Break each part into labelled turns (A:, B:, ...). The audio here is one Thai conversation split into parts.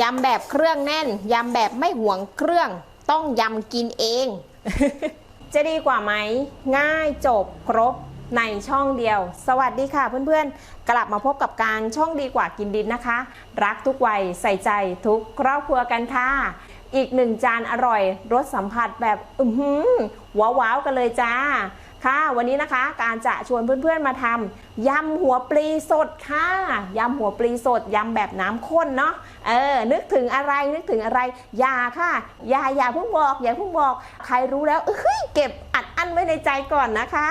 A: ยำแบบเครื่องแน่น ยำแบบไม่ห่วงเครื่อง ต้องยำกินเอง จะดีกว่าไหม ง่ายจบครบในช่องเดียว สวัสดีค่ะเพื่อนๆ กลับมาพบกับการช่องดีกว่ากินดินนะคะ รักทุกวัยใส่ใจทุกครอบครัวกันค่ะ อีกหนึ่งจานอร่อยรสสัมผัสแบบ อือหือว้าวๆกันเลยจ้า ค่ะ วันนี้นะคะการจะชวนเพื่อนๆมาทำยำหัวปลีสดค่ะยำหัวปลีสดยำแบบน้ำข้นเนาะเออนึกถึงอะไรนึกถึงอะไรอย่าค่ะอย่าอย่าเพิ่งบอกอย่าเพิ่งบอก ใครรู้แล้วเอ้ยเก็บอัดอั้นไว้ในใจก่อนนะคะ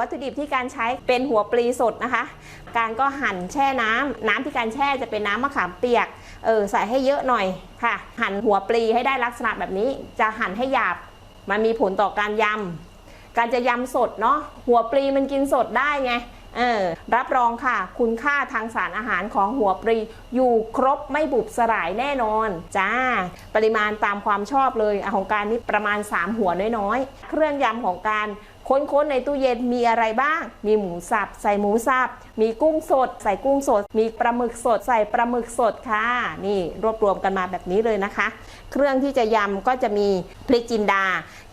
A: วัตถุดิบที่การใช้เป็นหัวปลีสดนะคะ การก็หั่นแช่น้ำน้ำที่การแช่จะเป็นน้ำมะขามเปียกเออใส่ให้เยอะหน่อยค่ะ หั่นหัวปลีให้ได้ลักษณะแบบนี้ จะหั่นให้หยาบมันมีผลต่อการยำการจะยำสดเนาะหัวปลีมันกินสดได้ไงเออรับรองค่ะ คุณค่าทางสารอาหารของหัวปลีอยู่ครบไม่บุบสลายแน่นอน จ้า ปริมาณตามความชอบเลยของการนี่ประมาณ 3 หัวน้อยๆ เครื่องยำของการ ค้นๆในตู้เย็นมีอะไรบ้าง มีหมูสับใส่หมูสับ มีกุ้งสด ใส่กุ้งสด มีปลาหมึกสด ใส่ปลาหมึกสดค่ะ นี่รวบรวมกันมาแบบนี้เลยนะคะ เครื่องที่จะยำก็จะมีพริกจินดา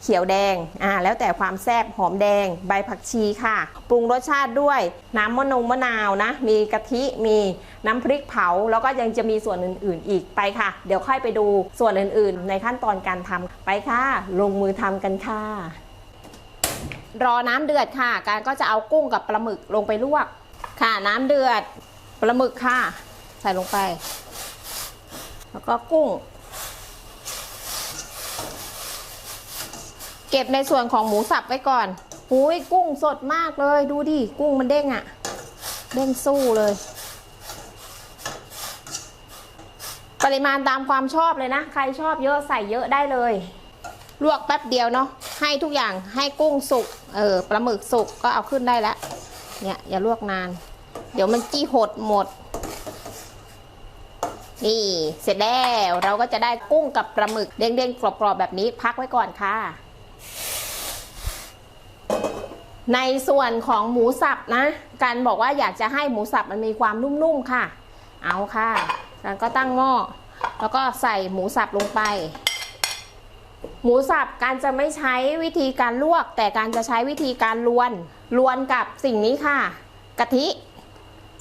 A: เขียวแดง อ่า แล้วแต่ความแซ่บหอมแดง ใบผักชีค่ะ ปรุงรสชาติด้วยน้ำมะนงมะนาวนะ มีกะทิ มีน้ำพริกเผา แล้วก็ยังจะมีส่วนอื่น ๆ อีกไปค่ะ เดี๋ยวค่อยไปดูส่วนอื่น ๆ ในขั้นตอนการทำไปค่ะ ลงมือทำกันค่ะ รอน้ำเดือดค่ะ การก็จะเอากุ้งกับปลาหมึกลงไปลวก ค่ะ น้ำเดือดปลาหมึกค่ะ ใส่ลงไป แล้วก็กุ้ง เก็บในส่วนของหมูสับไว้ก่อนหุยกุ้งสดมากเลยดูดิ กุ้งมันเด้งอะเด้งสู้เลย ปริมาณตามความชอบเลยนะ ใครชอบเยอะใส่เยอะได้เลย ลวกแป๊บเดียวเนาะให้ทุกอย่างให้กุ้งสุกเออปลาหมึกสุกก็เอาขึ้นได้แล้วเนี่ยอย่าลวกนาน เดี๋ยวมันจี้หดหมด นี่เสร็จแล้วเราก็จะได้กุ้งกับปลาหมึกเด้งๆกรอบๆแบบนี้พักไว้ก่อนค่ะ ในส่วนของหมูสับนะการบอกว่าอยากจะให้หมูสับมันมีความนุ่มๆค่ะ เอาค่ะการก็ตั้งหม้อแล้วก็ใส่หมูสับลงไป มูสับการจะไม่ใช้วิธีการลวก แต่การจะใช้วิธีการลวนลวนกับสิ่งนี้ค่ะ กะทิ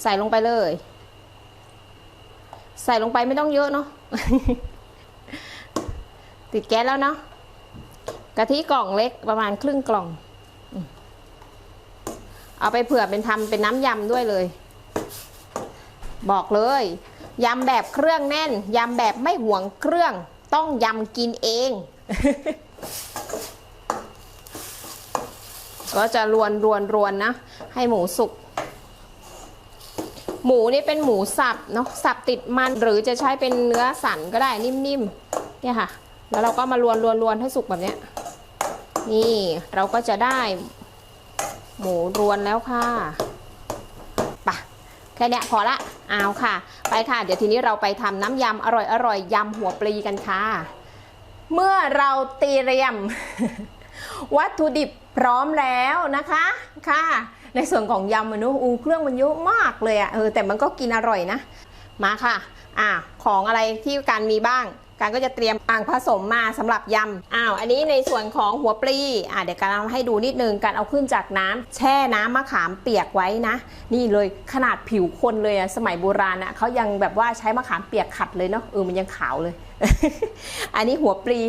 A: ใส่ลงไปเลย ใส่ลงไปไม่ต้องเยอะเนาะติดแก๊สแล้วเนาะกะทิกล่องเล็กประมาณครึ่งกล่อง เอาไปเผื่อเป็นทำเป็นน้ำยำด้วยเลย บอกเลยยำแบบเครื่องแน่นยำแบบไม่ห่วงเครื่อง ต้องยำกินเอง ก็จะรวนรวนรวนนะ ให้หมูสุก หมูนี่เป็นหมูสับเนาะสับติดมันหรือจะใช้เป็นเนื้อสันก็ได้นิ่มๆเนี่ยค่ะ แล้วเราก็มารวนรวนรวนให้สุกแบบเนี้ยนี่เราก็จะได้ หมูรวนแล้วค่ะปะแค่นี้พอละเอาค่ะ ไปค่ะ เดี๋ยวทีนี้เราไปทำน้ำยำอร่อยอร่อยยำหัวปลีกันค่ะ เมื่อเราเตรียม วัตถุดิบพร้อมแล้วนะคะค่ะ ในส่วนของยำมันนูอูเครื่องมันเยอะมากเลยอะ่ะเออแต่มันก็กินอร่อยนะ มาค่ะอ่าของอะไรที่การมีบ้าง การก็จะเตรียมอ่างผสมมาสำหรับยำอ้าวอันนี้ในส่วนของหัวปลีอ่าเดี๋ยวการเอาให้ดูนิดนึงการเอาขึ้นจากน้ำแช่น้ำมะขามเปียกไว้นะ นี่เลยขนาดผิวคนเลยอะสมัยโบราณอะเขายังแบบว่าใช้มะขามเปียกขัดเลยเนาะเออมันยังขาวเลย อันนี้หัวปลี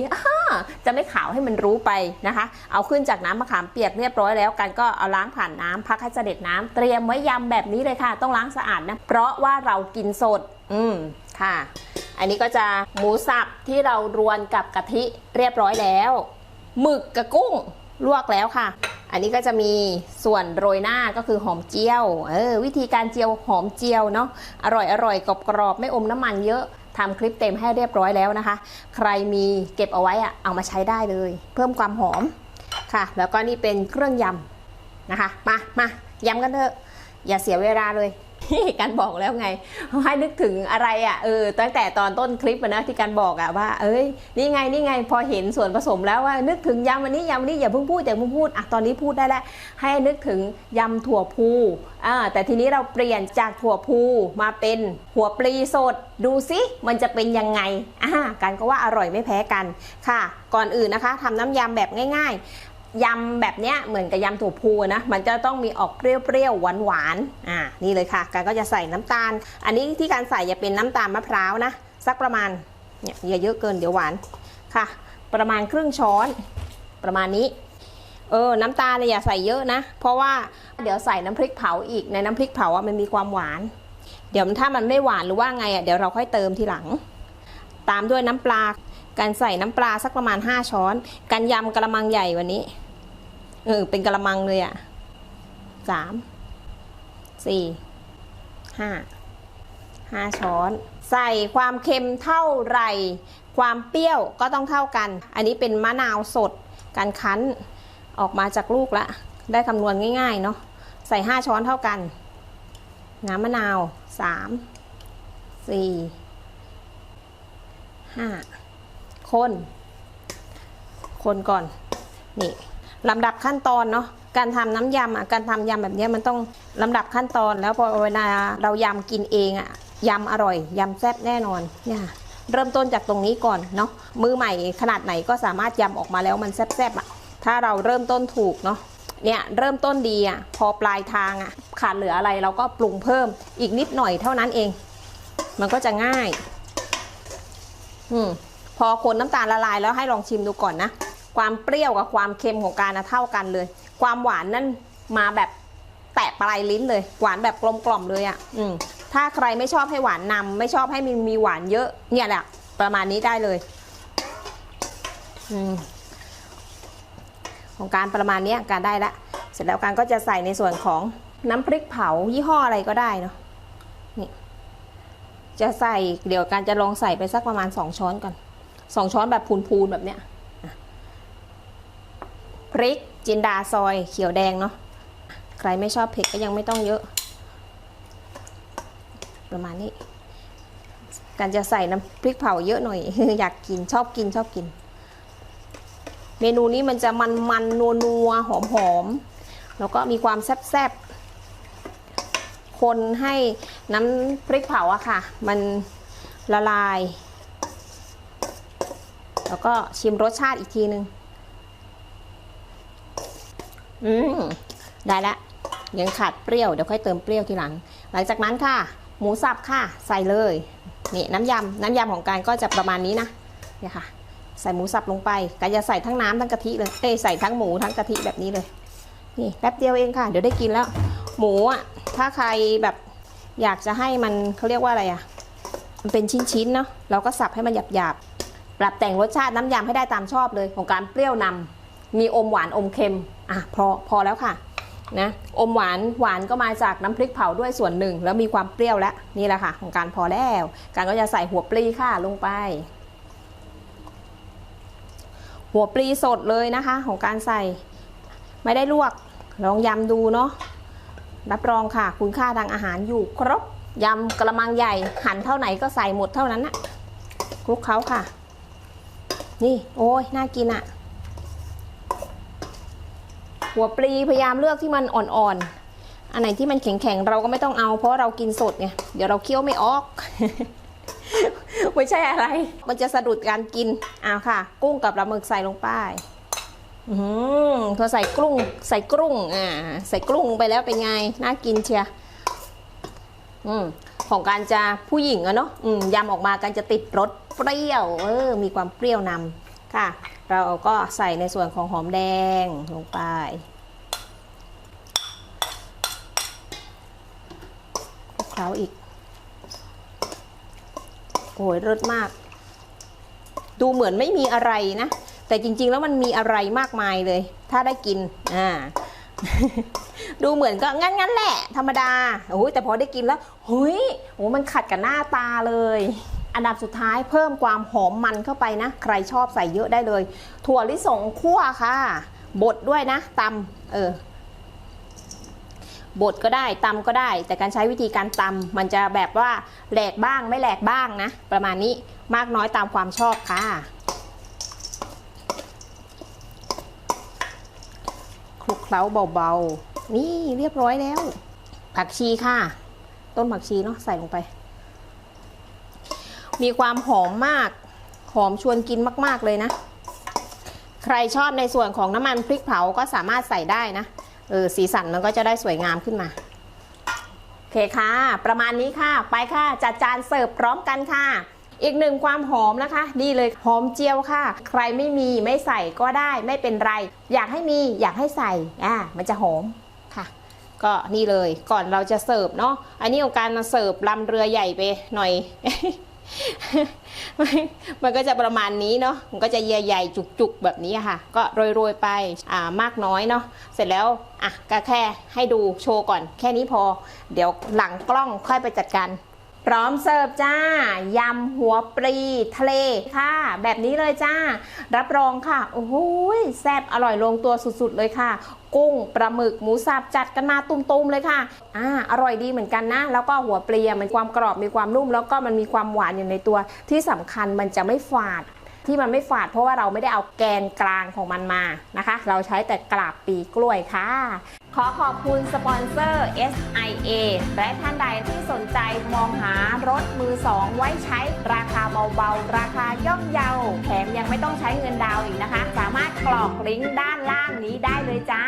A: จะไม่ขาวให้มันรู้ไปนะคะ เอาขึ้นจากน้ำมะขามเปียกเรียบร้อยแล้วกันก็เอาล้างผ่านน้ำพักให้เสด็จน้ำเตรียมไว้ยำแบบนี้เลยค่ะ ต้องล้างสะอาดนะเพราะว่าเรากินสด อืมค่ะ อันนี้ก็จะหมูสับที่เรารวนกับกะทิเรียบร้อยแล้วหมึกกับกุ้งลวกแล้วค่ะ อันนี้ก็จะมีส่วนโรยหน้าก็คือหอมเจียวเออวิธีการเจียวหอมเจียวเนาะอร่อยอร่อยกรอบกรอบๆไม่อมน้ำมันเยอะทำคลิปเต็มให้เรียบร้อยแล้วนะคะ ใครมีเก็บเอาไว้อะเอามาใช้ได้เลย เพิ่มความหอมค่ะ แล้วก็นี่เป็นเครื่องยำนะคะ มา มายำกันเถอะ อย่าเสียเวลาเลย การบอกแล้วไงให้นึกถึงอะไรอะ่ะเออตั้งแต่ตอนต้นคลิปนะที่การบอกอะ่ะว่า เอ้ยนี่ไงนี่ไงพอเห็นส่วนผสมแล้วว่านึกถึงยำวันนี้ยำวันนี้อย่าเพิ่งพูดอย่าเพิ่งพูดอะตอนนี้พูดได้แล้วให้นึกถึงยำถั่วพูอ่าแต่ทีนี้เราเปลี่ยนจากถั่วพูมาเป็นหัวปลีสด ดูสิมันจะเป็นยังไงอ่ากันก็ว่าอร่อยไม่แพ้กันค่ะ ก่อนอื่นนะคะทำน้ำยำแบบง่าย ๆ ยำแบบเนี้ยเหมือนกับยำถั่วพูนะมันจะต้องมีออกเปรี้ยวๆหวานๆอ่านี่เลยค่ะ การก็จะใส่น้ำตาล อันนี้ที่การใส่จะเป็นน้ำตาลมะพร้าวนะสักประมาณเนี่ยอย่าเยอะเกินเดี๋ยวหวานค่ะ ประมาณครึ่งช้อนประมาณนี้เออ น้ำตาลเนี่ยอย่าใส่เยอะนะ เพราะว่าเดี๋ยวใส่น้ำพริกเผาอีก ในน้ำพริกเผาอะมันมีความหวาน เดี๋ยวถ้ามันไม่หวานหรือว่าไงอะเดี๋ยวเราค่อยเติมทีหลัง ตามด้วยน้ำปลา การใส่น้ำปลาสักประมาณ 5 ช้อน การยำกระมังใหญ่วันนี้ เออ เป็นกระมังเลยอะ่ะสามสี่ห้าห้าช้อน ใส่ความเค็มเท่าไหร่ ความเปรี้ยวก็ต้องเท่ากัน อันนี้เป็นมะนาวสด การคั้นออกมาจากลูกละ ได้คำนวณง่ายๆเนาะ ใส่ 5 ช้อนเท่ากัน น้ำมะนาว 3 4 5 คน คนก่อน นี่ ลำดับขั้นตอนเนาะการทำน้ำยำอะการทำยำแบบนี้มันต้องลำดับขั้นตอน แล้วพอเวลาเรายำกินเองอะยำอร่อยยำแซ่บแน่นอนเนี่ยเริ่มต้นจากตรงนี้ก่อนเนาะมือใหม่ขนาดไหนก็สามารถยำออกมาแล้วมันแซ่บๆอะถ้าเราเริ่มต้นถูกเนาะเนี่ยเริ่มต้นดีอะพอปลายทางอะขาดเหลืออะไรเราก็ปรุงเพิ่มอีกนิดหน่อยเท่านั้นเอง มันก็จะง่าย อืมพอคนน้ำตาลละลายแล้วให้ลองชิมดูก่อนนะ ความเปรี้ยวกับความเค็มของการนะเท่ากันเลย ความหวานนั่นมาแบบแตะปลายลิ้นเลย หวานแบบกลมกล่อมเลยอะ่ะอืมถ้าใครไม่ชอบให้หวานนำไม่ชอบให้มีมีหวานเยอะ เนี่ยแหละประมาณนี้ได้เลยอืมของการประมาณนี้การได้ละเสร็จแล้วการก็จะใส่ในส่วนของน้ำพริกเผายี่ห้ออะไรก็ได้เนาะนี่จะใส่เดี๋ยวการจะลองใส่ไปสักประมาณสองช้อนก่อนสองช้อนแบบพูนๆแบบเนี้ย พริกจินดาซอยเขียวแดงเนาะใครไม่ชอบเผ็ดก็ยังไม่ต้องเยอะ ประมาณนี้ การจะใส่น้ำพริกเผาเยอะหน่อย อยากกินชอบกินชอบกิน เมนูนี้มันจะมันมันนัวนัวหอมหอมๆแล้วก็มีความแซ่บๆ คนให้น้ำพริกเผาอะค่ะ มันละลาย แล้วก็ชิมรสชาติอีกทีนึง อืมได้แล้วยังขาดเปรี้ยวเดี๋ยวค่อยเติมเปรี้ยวทีหลัง หลังจากนั้นค่ะ หมูสับค่ะ ใส่เลยนี่น้ำยำน้ำยำของการก็จะประมาณนี้นะเนี่ยค่ะ ใส่หมูสับลงไปการจะใส่ทั้งน้ำทั้งกะทิเลยเอ้ใส่ทั้งหมูทั้งกะทิแบบนี้เลย นี่แป๊บเดียวเองค่ะ เดี๋ยวได้กินแล้ว หมูอะถ้าใครแบบอยากจะให้มันเขาเรียกว่าอะไรอะมันเป็นชิ้นๆเนาะเราก็สับให้มันหยาบๆปรับแต่งรสชาติน้ำยำให้ได้ตามชอบเลยของการเปรี้ยวนำ มีอมหวานอมเค็มอะพอพอแล้วค่ะนะอมหวานหวานก็มาจากน้ำพริกเผาด้วยส่วนหนึ่ง แล้วมีความเปรี้ยวแล้วนี่แหละค่ะ ของการพอแล้ว การก็จะใส่หัวปลีค่ะลงไป หัวปลีสดเลยนะคะ ของการใส่ไม่ได้ลวกลองยำดูเนาะรับรองค่ะ คุณค่าทางอาหารอยู่ครบยำกระมังใหญ่หั่นเท่าไหนก็ใส่หมดเท่านั้นนะคลุกเคล้าค่ะ นี่โอ้ยน่ากินอะ หัวปลีพยายามเลือกที่มันอ่อนๆ อันไหนที่มันแข็งๆ เราก็ไม่ต้องเอา เพราะเรากินสดไง เดี๋ยวเราเคี้ยวไม่ออก ไม่ใช่อะไร มันจะสะดุดการกินอ้าวค่ะ กุ้งกับปลาหมึกใส่ลงไป อืมพอใส่กุ้ง ใส่กุ้ง อ่า ใส่กุ้งไปแล้วเป็นไง น่ากินเชียอืมของการจะผู้หญิงอะเนาะยำออกมาการจะติดรสเปรี้ยว เออ มีความเปรี้ยวนำค่ะ เราก็ใส่ในส่วนของหอมแดงลงไป เคล้าอีก โอ้ยรสมาก ดูเหมือนไม่มีอะไรนะ แต่จริง ๆ แล้วมันมีอะไรมากมายเลย ถ้าได้กิน อ่า ดูเหมือนก็งั้นๆแหละ ธรรมดา โอ้ยแต่พอได้กินแล้วเฮ้ยโอ้มันขัดกับหน้าตาเลย อันดับสุดท้ายเพิ่มความหอมมันเข้าไปนะ ใครชอบใส่เยอะได้เลย ถั่วลิสงคั่วค่ะ บดด้วยนะตำเออบดก็ได้ตำก็ได้ แต่การใช้วิธีการตำมันจะแบบว่าแหลกบ้างไม่แหลกบ้างนะ ประมาณนี้มากน้อยตามความชอบค่ะ คลุกเคล้าเบาๆ นี่เรียบร้อยแล้ว ผักชีค่ะ ต้นผักชีเนาะใส่ลงไป มีความหอมมาก หอมชวนกินมาก ๆ เลยนะ ใครชอบในส่วนของน้ำมันพริกเผาก็สามารถใส่ได้นะ เออ สีสันมันก็จะได้สวยงามขึ้นมา โอเคค่ะ ประมาณนี้ค่ะ ไปค่ะ จัดจานเสิร์ฟพร้อมกันค่ะ อีกหนึ่งความหอมนะคะ นี่เลยหอมเจียวค่ะ ใครไม่มีไม่ใส่ก็ได้ไม่เป็นไร อยากให้มีอยากให้ใส่ อ่า มันจะหอมค่ะก็นี่เลยก่อนเราจะเสิร์ฟเนาะอันนี้ของการเสิร์ฟลำเรือใหญ่ไปหน่อย มันก็จะประมาณนี้เนาะ มันก็จะใหญ่ๆ จุกๆ แบบนี้ค่ะ ก็โรยๆ ไปอ่ามากน้อยเนาะ เสร็จแล้วอะก็แค่ให้ดูโชว์ก่อน แค่นี้พอ เดี๋ยวหลังกล้องค่อยไปจัดการ พร้อมเสิร์ฟจ้ายำหัวปลีทะเลค่ะ แบบนี้เลยจ้า รับรองค่ะ โอ้โหยแซ่บอร่อยลงตัวสุดๆเลยค่ะ กุ้งปลาหมึกหมูสับจัดกันมาตุ้มๆเลยค่ะอ่าอร่อยดีเหมือนกันนะ แล้วก็หัวปลีมันความกรอบมีความนุ่ม แล้วก็มันมีความหวานอยู่ในตัวที่สำคัญมันจะไม่ฝาดที่มันไม่ฝาดเพราะว่าเราไม่ได้เอาแกนกลางของมันมานะคะ เราใช้แต่กราบปีกล้วยค่ะ ขอขอบคุณสปอนเซอร์ SIA และท่านใดที่สนใจมองหารถมือสองไว้ใช้ราคาเบาๆ ราคาย่อมเยา แถมยังไม่ต้องใช้เงินดาวอีกนะคะ สามารถกรอกลิงก์ด้านล่างนี้ได้เลยจ้า